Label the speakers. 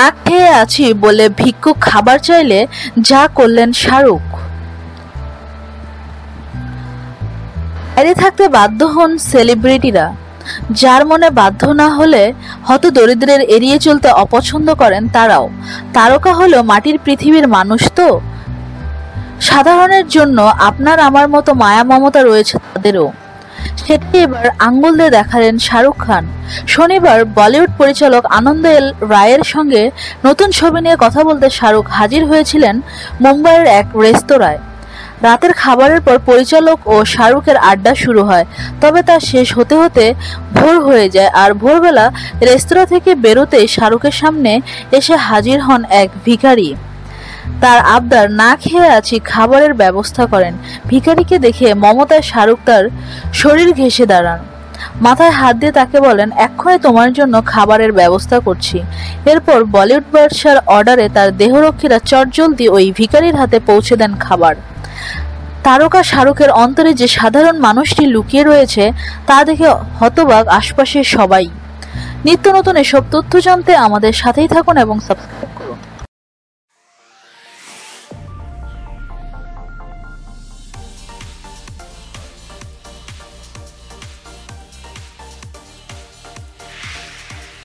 Speaker 1: না খেয়ে আছি বলে ভিক্ষুক খাবার চাইলে যা করলেন শাহরুখ। বাইরে থাকতে বাধ্য হন সেলিব্রিটিরা। যার মনে বাধ্য না হলে হত দরিদ্রের এড়িয়ে চলতে অপছন্দ করেন তারাও। তারকা হলো মাটির পৃথিবীর মানুষ তো। সাধারণের জন্য আপনার আমার মতো মায়া মমতা রয়েছে তাদেরও। সেটি এবার আঙ্গুল দিয়ে দেখালেন শাহরুখ খান। শনিবার বলিউড পরিচালক আনন্দ এল রায়ের সঙ্গে নতুন ছবি নিয়ে কথা বলতে শাহরুখ হাজির হয়েছিলেন মুম্বাইয়ের এক রেস্তোরাঁয়। রাতের খাবারের পর পরিচালক ও শাহরুখের আড্ডা শুরু হয়, তবে তা শেষ হতে হতে ভোর হয়ে যায় আর ভোরবেলা রেস্তোরাঁ থেকে বেরোতেই শাহরুখের সামনে এসে হাজির হন এক ভিখারি। তার আবদার না খেয়ে আছি খাবারের ব্যবস্থা করেন। ভিখারিকে দেখে মমতায় শাহরুখ তার শরীর ঘেঁষে দাঁড়ান। মাথায় হাত দিয়ে তাকে বলেন এক্ষণে তোমার জন্য খাবারের ব্যবস্থা করছি। এরপর বলিউড বাদশার অর্ডারে তার দেহরক্ষীরা চটজলদি ওই ভিকারির হাতে পৌঁছে দেন খাবার। তারকা শাহরুখের অন্তরে যে সাধারণ মানুষটি লুকিয়ে রয়েছে, তা দেখে হতবাক আশপাশের সবাই। নিত্য নতুন এসব তথ্য জানতে আমাদের সাথেই থাকুন এবং সাবস্ক্রাইব